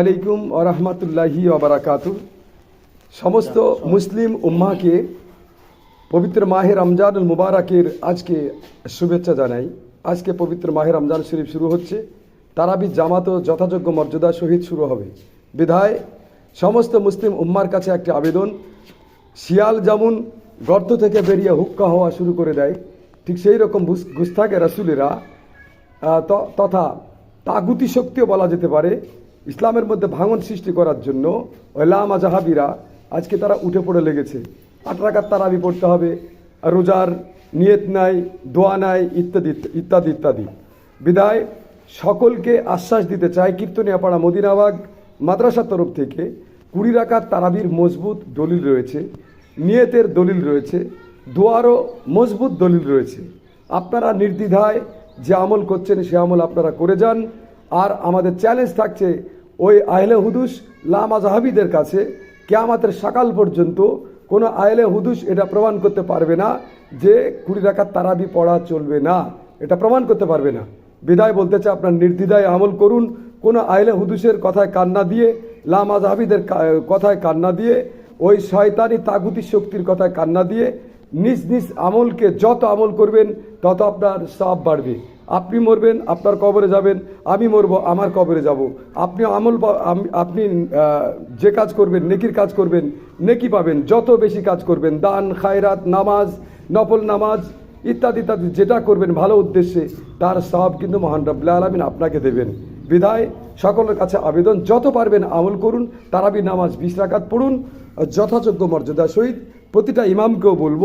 আলাইকুম আরহামতুল্লাহি ওবরাকাতু। সমস্ত মুসলিম উম্মাকে পবিত্র মাহে রমজানুল মুবারকের আজকে শুভেচ্ছা জানাই। আজকে পবিত্র মাহে রমজান শরীফ শুরু হচ্ছে। তারাবি জামাতও যথাযোগ্য মর্যাদা সহিত শুরু হবে। বিধায় সমস্ত মুসলিম উম্মার কাছে একটি আবেদন। শিয়াল যেমন গর্ত থেকে বেরিয়ে হুক্কা হওয়া শুরু করে দেয়। ঠিক সেই রকম গুস্তাকে রাসুলেরা তথা তাগুতি শক্তিও বলা যেতে পারে। ইসলামের মধ্যে ভাঙন সৃষ্টি করার জন্য ওলামা জাহাবিরা আজকে তারা উঠে পড়ে লেগেছে। আট রাকাত তারাবি পড়তে হবে, রোজার নিয়ত নাই, দোয়া নাই, ইত্যাদি ইত্যাদি ইত্যাদি। বিদায়, সকলকে আশ্বাস দিতে চাই কীর্তনিয়াপাড়া মদিনাবাগ মাদ্রাসার তরফ থেকে, কুড়ি রাকাত তারাবির মজবুত দলিল রয়েছে, নিয়তের দলিল রয়েছে, দোয়ারও মজবুত দলিল রয়েছে। আপনারা নির্দ্বিধায় যে আমল করছেন সে আমল আপনারা করে যান। আর আমাদের চ্যালেঞ্জ থাকছে ওই আহলে হুদুস লামা জাহাবিদের কাছে। কেয়ামাতের সকাল পর্যন্ত কোনো আহলে হুদুস এটা প্রমাণ করতে পারবে না যে কুড়ি রাখার তারাবি পড়া চলবে না। এটা প্রমাণ করতে পারবে না। বিদায় বলতে চাই, আপনার নির্দ্বিধায় আমল করুন। কোনো আহলে হুদুসের কথায় কান্না দিয়ে লামা জাহাবিদের কথায় কান্না দিয়ে, ওই শয়তানি তাগুতি শক্তির কথায় কান্না দিয়ে, নিজ নিজ আমলকে যত আমল করবেন, তত আপনার সব বাড়বে। আপনি মরবেন, আপনার কবরে যাবেন, আমি মরব, আমার কবরে যাব। আপনি আমল আপনি যে কাজ করবেন, নেকির কাজ করবেন, নেকি পাবেন, যত বেশি কাজ করবেন, দান, খায়রাত, নামাজ, নফল নামাজ, ইত্যাদি ইত্যাদি, যেটা করবেন ভালো উদ্দেশ্যে, তার সব কিন্তু মহান রব্লা আলমিন আপনাকে দেবেন। বিধায় সকলের কাছে আবেদন, যত পারবেন আমল করুন, তারাবি নামাজ বিশ রাকাত পড়ুন, যথাযোগ্য মর্যাদা সহিত প্রতিটা ইমামকেও বলব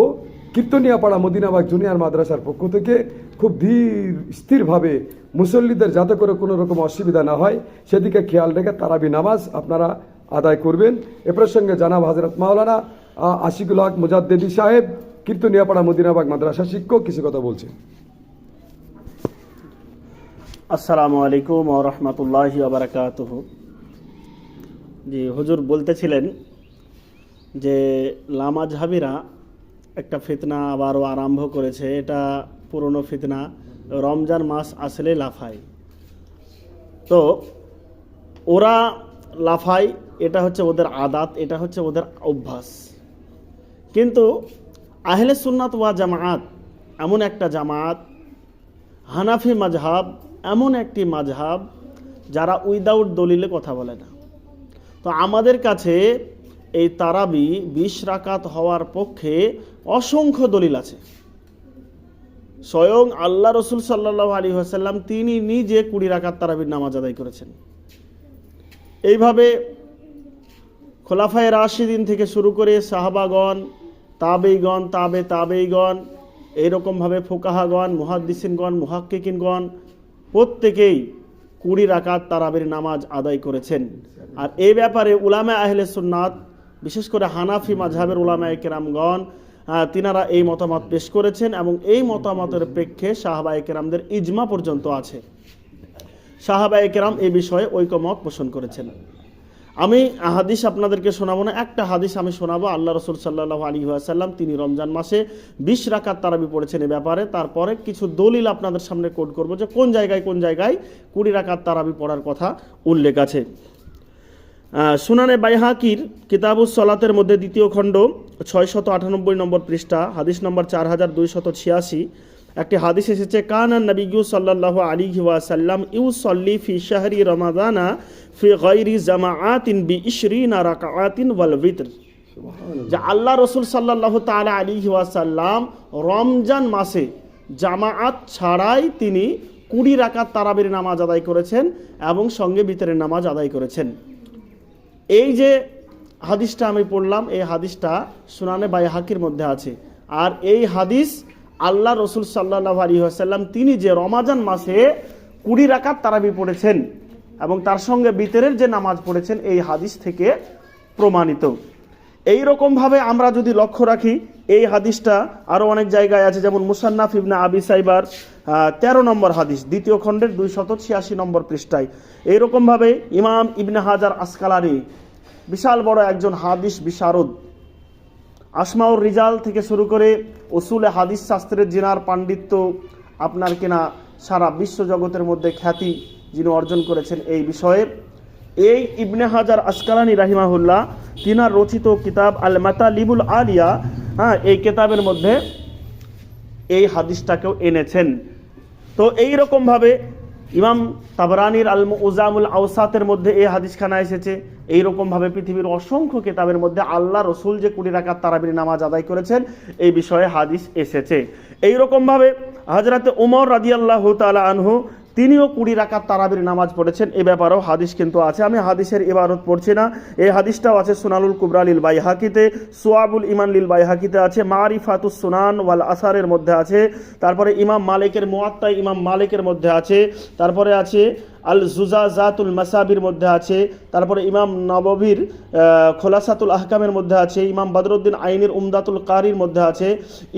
কীর্তনিয়াপাড়া মদিনাবাগ জুনিয়র মাদ্রাসার পক্ষ থেকে খুব ধীর, স্থিরভাবে মুসল্লিদের যাতে করে কোনো রকম অসুবিধা না হয়, সেদিকে খেয়াল রেখে তারাবি নামাজ আপনারা আদায় করবেন। এ প্রসঙ্গে জানাব হাজরত মাওলানা আশিকুল হক মুজাদ্দেদি সাহেব কীর্তনিয়াপাড়া মদিনাবাগ মাদ্রাসা শিক্ষক, কিছু কথা বলছেন। আসসালামু আলাইকুম ও রহমতুল্লাহ আবরাকাতহ জি, হুজুর বলতেছিলেন যে লামাজহাবিরা একটা ফিতনা আবারও আরম্ভ করেছে, এটা পুরনো ফিতনা। রমজান মাস আসলে লাফায় তো ওরা লাফায় এটা হচ্ছে ওদের আদাত, এটা হচ্ছে ওদের অভ্যাস। কিন্তু আহলে সুন্নাত ওয়া জামায়াত এমন একটা জামাত, হানাফি মাঝহাব এমন একটি মাঝহাব যারা উইদাউট দলিলে কথা বলে না। তো আমাদের কাছে এই তারাবি বিশ রাকাত হওয়ার পক্ষে অসংখ্য দলিল আছে। স্বয়ং আল্লাহ রসুল সাল্লাহ আলী আসাল্লাম তিনি নিজে কুড়ি রাকাত তারাবির নামাজ আদায় করেছেন। এইভাবে খোলাফায় রাশিদিন থেকে শুরু করে সাহাবাগণ, তাবেইগণ, তাবে তাবেইগণ, এইরকমভাবে ফোকাহাগণ, মুহাদ্দিসিনগণ, মুহাক্কিকিনগণ প্রত্যেকেই কুড়ি রাকাত তারাবির নামাজ আদায় করেছেন। আর এই ব্যাপারে উলামা আহলে সুন্নাত বিশেষ করে হানাফি মাঝহাবের উলামা কেরামগণ তিনারা এই মতামত পেশ করেছেন এবং এই মতামতের প্রেক্ষে সাহাবা কেরামদের ইজমা পর্যন্ত আছে। সাহাবা কেরাম এই বিষয়ে ঐকমত পোষণ করেছেন। আমি হাদিস আপনাদেরকে শোনাবো না, একটা হাদিস আমি শোনাবো। আল্লাহ রসুল সাল্লাহ আলী আসাল্লাম তিনি রমজান মাসে বিশ রাকাত তারাবি পড়েছেন এ ব্যাপারে। তারপরে কিছু দলিল আপনাদের সামনে কোড করব যে কোন জায়গায় কোন জায়গায় কুড়ি রাকাত তারাবি পড়ার কথা উল্লেখ আছে। সুনানে বাইহাকির কিতাবুস সলাতের মধ্যে দ্বিতীয় খণ্ড ছয় শত আটানব্বই নম্বর পৃষ্ঠা, হাদিস নম্বর চার হাজার দুইশত ছিয়াশি। একটি হাদিস এসেছে, কান নবিগু সাল্লাহ আলী ওয়াসাল্লাম ইউ সল্লি ফি শাহরি রমাদানা ফি গৈরি জামাআতিন বি ইশরিনা রাকাআতিন ওয়াল বিতর যে আল্লাহ রসুল সাল্লাহ তালা আলী ওয়াসাল্লাম রমজান মাসে জামাআত ছাড়াই তিনি কুড়ি রাকাত তারাবির নামাজ আদায় করেছেন এবং সঙ্গে বিতরের নামাজ আদায় করেছেন। এই যে হাদিসটা আমি পড়লাম, এই হাদিসটা সুনানে বাই হাকির মধ্যে আছে। আর এই হাদিস আল্লাহ রসুল সাল্লাহ আলী আসাল্লাম তিনি যে রমাজান মাসে কুড়ি রাকাত তারাবি পড়েছেন এবং তার সঙ্গে বিতরের যে নামাজ পড়েছেন, এই হাদিস থেকে প্রমাণিত। এই রকমভাবে আমরা যদি লক্ষ্য রাখি, এই হাদিসটা আরও অনেক জায়গায় আছে, যেমন মুসান্নাফ ইবনা আবি সাইবার তেরো নম্বর হাদিস, দ্বিতীয় খণ্ডের দুই শত ছিয়াশি নম্বর পৃষ্ঠায়। এইরকমভাবে ইমাম ইবনে হাজার আসকালারি বিশাল বড় একজন হাদিস বিশারদ। আসমাউর রিজাল থেকে শুরু করে ওসুলে হাদিস শাস্ত্রের জিনার পাণ্ডিত্য আপনার কিনা সারা বিশ্ব জগতের মধ্যে খ্যাতি যিনি অর্জন করেছেন এই বিষয়ে। এই ইবনে হাজার আসকালানি রাহিমাহুল্লাহ, তিনার রচিত কিতাব আল মাতালিবুল আলিয়া হ্যাঁ এই কিতাবের মধ্যে এই হাদিসটাকেও এনেছেন। তো এই রকম ভাবে ইমাম তাবরানির আল উজামুল আউসাতের মধ্যে এই হাদিসখানা এসেছে। এই রকম ভাবে পৃথিবীর অসংখ্য কেতাবের মধ্যে আল্লাহ রসুল যে কুড়ি রাকাত তারাবির নামাজ আদায় করেছেন, এই বিষয়ে হাদিস এসেছে। এইরকমভাবে রকম ভাবে হাজরাতে উমর রাজিয়াল্লাহ তালা আনহু তিনিও কুড়ি রাকাত তারাবির নামাজ পড়েছেন। এ ব্যাপারেও হাদিস কিন্তু আছে। আমি হাদিসের ইবারত পড়ছি না। এই হাদিসটাও আছে সোনালুল কুবরা লিল বাইহাকিতে, সোয়াবুল ইমান লিল বাইহাকিতে আছে, মারিফাতুস সুনান ওয়াল আসারের মধ্যে আছে, তারপরে ইমাম মালিকের মোয়াত্তায় ইমাম মালিকের মধ্যে আছে, তারপরে আছে আল জুজা জাতুল মাসাবির মধ্যে আছে, তারপরে ইমাম নববীর খোলাসাতুল আহকামের মধ্যে আছে, ইমাম বদরুদ্দিন আইনের উমদাতুল কারির মধ্যে আছে,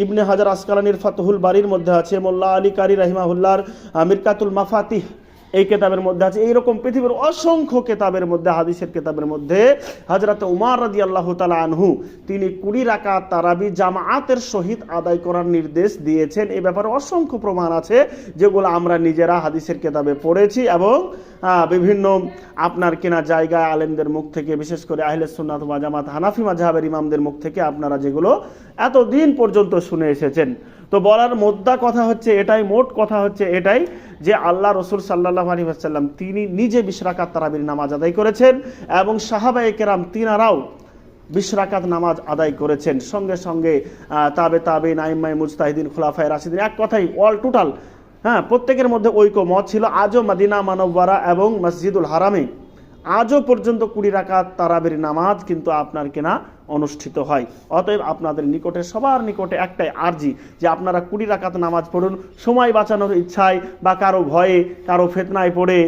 ইবনে হাজার আসকালানির ফাতহুল বাড়ির মধ্যে আছে, মোল্লা আলী কারি রাহিমাহুল্লার মিরকাতুল মাফাতিহ। এই কেতাবের মধ্যে আছে। এইরকম পৃথিবীর অসংখ্য কেতাবের মধ্যে, হাদিসের কেতাবের মধ্যে হজরত উমার রাদি আল্লাহ আনহু, তিনি কুড়ি রাকা তারাবি জামায়াতের সহিত আদায় করার নির্দেশ দিয়েছেন। এ ব্যাপারে অসংখ্য প্রমাণ আছে, যেগুলো আমরা নিজেরা হাদিসের কেতাবে পড়েছি এবং বিভিন্ন আপনার কেনা জায়গায় আলেমদের মুখ থেকে, বিশেষ করে আহলে সুন্নাত ওয়া জামাত, হানাফি মাঝহাবের ইমামদের মুখ থেকে আপনারা যেগুলো এতদিন পর্যন্ত শুনে এসেছেন। তো বলার মোদ্দা কথা হচ্ছে এটাই, মোট কথা হচ্ছে এটাই যে আল্লাহ রসুল সাল্লাহ আলী আসাল্লাম তিনি নিজে বিশরাকাত তারাবির নামাজ আদায় করেছেন এবং সাহাবা কেরাম তিনারাও বিশরাকাত নামাজ আদায় করেছেন। সঙ্গে সঙ্গে তাবে তাবে নাইমাই মুজতাহিদিন, খোলাফায় রাশিদিন, এক কথাই অল টোটাল হ্যাঁ প্রত্যেকের মধ্যে ঐক্য মত ছিল। আজও মাদিনা মানববারা এবং মসজিদুল হারামে। আজও পর্যন্ত কুড়ি রাকাত তারাবির নামাজ কিন্তু আপনার কেনা অনুষ্ঠিত হয়। অতএব আপনাদের নিকটে, সবার নিকটে একটাই আর্জি যে আপনারা কুড়ি রাকাত নামাজ পড়ুন, সময় বাঁচানোর ইচ্ছায় বা কারও ভয়ে, কারও ফেতনায় পড়ে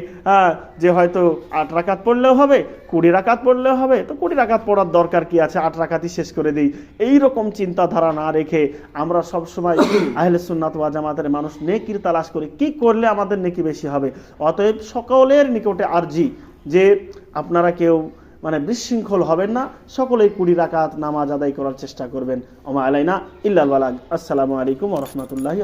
যে হয়তো আট রাকাত পড়লেও হবে, কুড়ি রাকাত পড়লেও হবে, তো কুড়ি রাকাত পড়ার দরকার কি আছে? আট রাকাতই শেষ করে দিই। এই রকম চিন্তাধারা না রেখে আমরা সব সময় আহলে সুন্নাত ওয়া জামাতের মানুষ নেকির তালাশ করি কি করলে আমাদের নেকি বেশি হবে? অতএব সকলের নিকটে আর্জি যে আপনারা কেউ মানে বিশৃঙ্খল হবেন না, সকলেই কুড়ি রাকাত নামাজ আদায় করার চেষ্টা করবেন। ওমা আলাইনা ইল্লাল আসসালামু আলাইকুম রহমতুল্লাহ